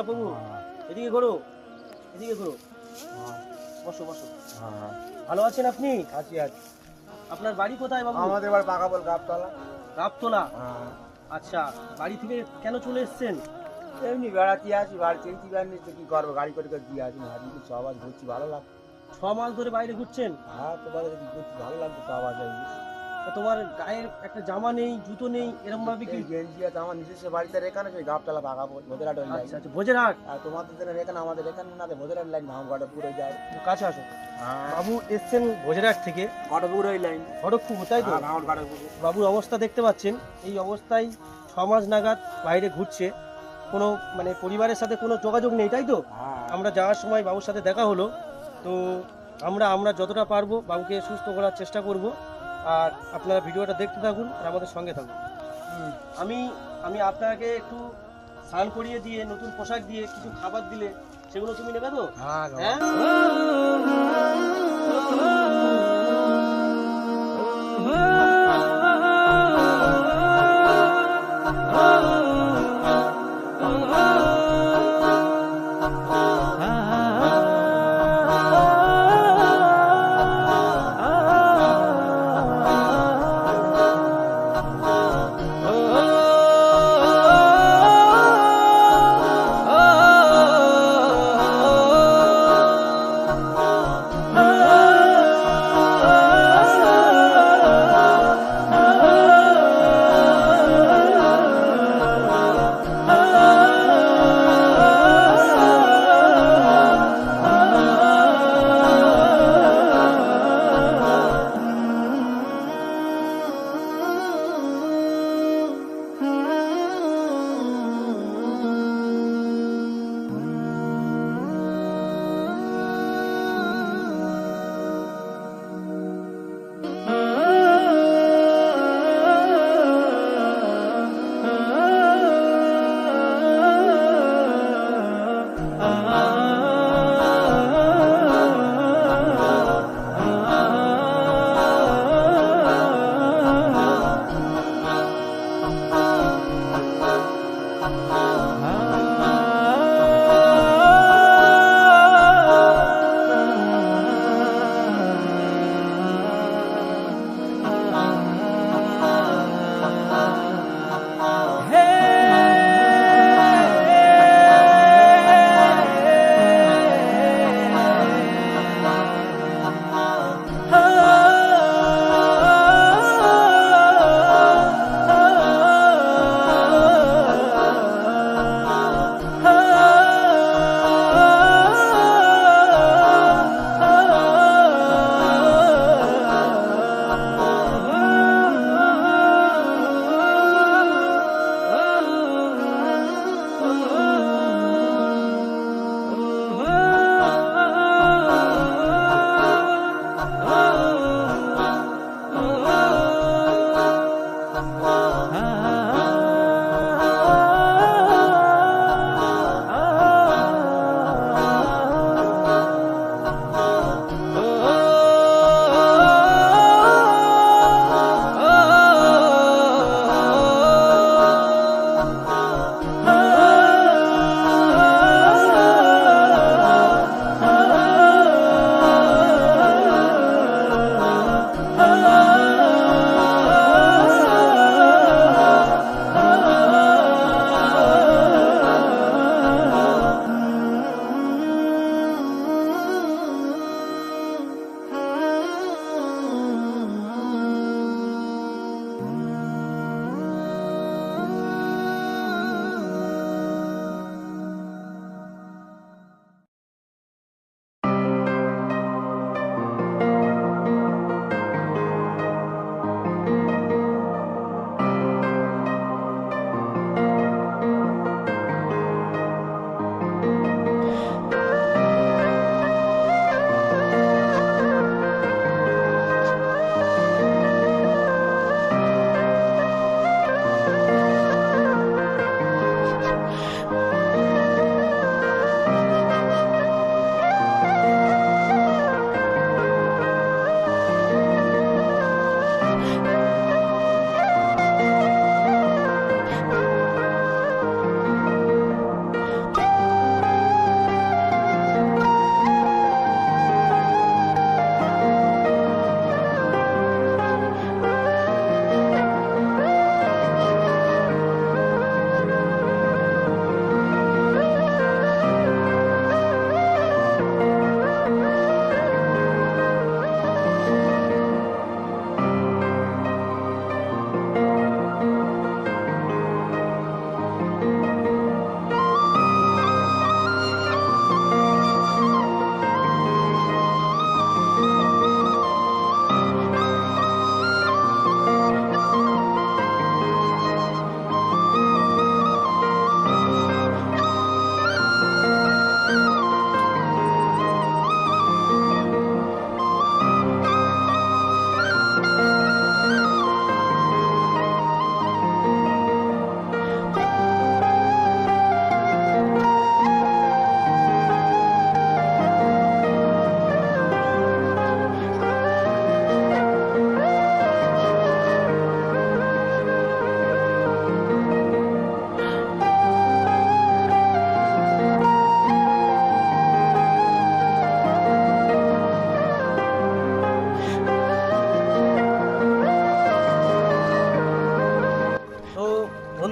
নমস্কার প্রভু এদিকে করো এদিকে করো বসো বসো। ভালো আছেন আপনি? আছি আছি। আপনার বাড়ি কোথায় বাবু? আমাদের পাকা গাবতলা। গাবতলা? আচ্ছা বাড়ি থেকে কেন চলে এসেছেন? এমনি বেড়াতে আছি বাড়ি চেয়েছি বেড়াতে কি করব গাড়ি করে করে দিয়ে আসি। কিছু আওয়াজ ঘুরছি ভালো লাগছে। ছ মাস ধরে বাইরে ঘুরছেন? হ্যাঁ যদি ঘুরছি ভালো লাগছে হয় তা তোমার গায়ের একটা জামা নেই জুতো নেই এরকম ভাবে কি? গেঞ্জি আছে আমার নিজস্ব বাড়িতে এখানে সেই গাবতলা বল ভোজরাট লাইন আচ্ছা আচ্ছা ভোজেরহাট? আর তোমাদের এখানে আমাদের এখানে না ভোজরাট লাইন ভাঙগড়ে পুরো যায় কাছে আসো। হ্যাঁ। বাবু এসছেন ভোজেরহাট থেকে। কটপুর ওই লাইন খড়গপুর তাই তো? বাবুর অবস্থা দেখতে পাচ্ছেন এই অবস্থায় ছ মাস নাগাদ বাইরে ঘুরছে। কোনো মানে পরিবারের সাথে কোনো যোগাযোগ নেই তাই তো? হ্যাঁ। আমরা যাওয়ার সময় বাবুর সাথে দেখা হলো। তো আমরা আমরা যতটা পারব বাবুকে সুস্থ করার চেষ্টা করব। আর আপনারা ভিডিওটা দেখতে থাকুন আর আমাদের সঙ্গে থাকুন। আমি আমি আপনাকে একটু স্নান করিয়ে দিয়ে নতুন পোশাক দিয়ে কিছু খাবার দিলে সেগুলো তুমি নেবে তো? হ্যাঁ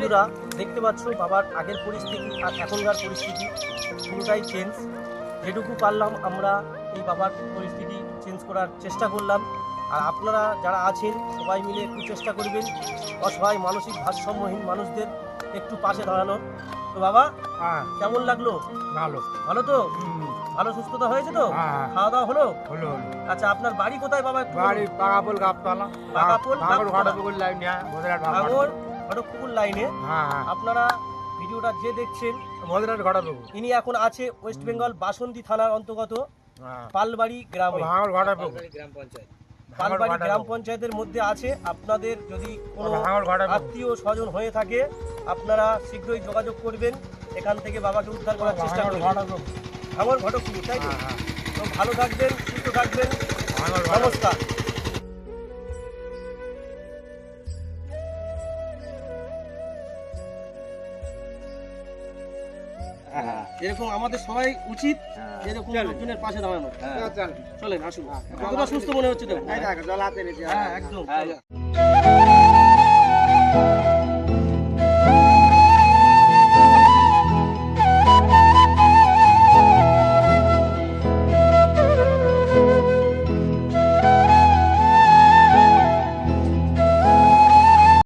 বন্ধুরা দেখতে পাচ্ছ বাবার আগের পরিস্থিতি আর এখনকার পরিস্থিতি পুরোটাই চেঞ্জ যেটুকু পারলাম আমরা এই বাবার পরিস্থিতি চেঞ্জ করার চেষ্টা করলাম। আর আপনারা যারা আছেন সবাই মিলে একটু চেষ্টা করবেন। অসহায় মানসিক ভারসাম্যহীন মানুষদের একটু পাশে দাঁড়ানোর। তো বাবা হ্যাঁ। কেমন লাগল? ভালো। ভালো তো? ভালো সুস্থতা হয়েছে তো? হ্যাঁ হ্যাঁ। খাওয়া দাওয়া হলো হলো। আচ্ছা আপনার বাড়ি কোথায় বাবা বাড়ি পাকাপোল গাবতলা। পাকাপোল, গাবতলা। ঘাটাপুকুর লাইন নিয়ে ভদ্রহাট লাইনে হ্যাঁ হ্যাঁ। আপনারা ভিডিওটা যে দেখছেন ভদ্রহাট ঘাটাপুকুর ইনি এখন আছে ওয়েস্ট বেঙ্গল বাসন্তী থানার অন্তর্গত হ্যাঁ। পালবাড়ি গ্রামে। ভাঙর ঘাটাপুকুর পালবাড়ি গ্রাম পঞ্চায়েতের মধ্যে আছে। আপনাদের যদি কোনো আত্মীয় স্বজন হয়ে থাকে আপনারা শীঘ্রই যোগাযোগ করবেন। এখান থেকে বাবাকে উদ্ধার করার চেষ্টা করবেন। ভাঙর ঘটকপুকুর তাই তো? ভালো থাকবেন সুস্থ থাকবেন। নমস্কার। এরকম আমাদের সবাই উচিত হ্যাঁ। এরকম লোকজনের পাশে দাঁড়ানো চলেন। আসুন। কতটা সুস্থ মনে হচ্ছে দেখুন। হ্যাঁ একদম। হ্যাঁ।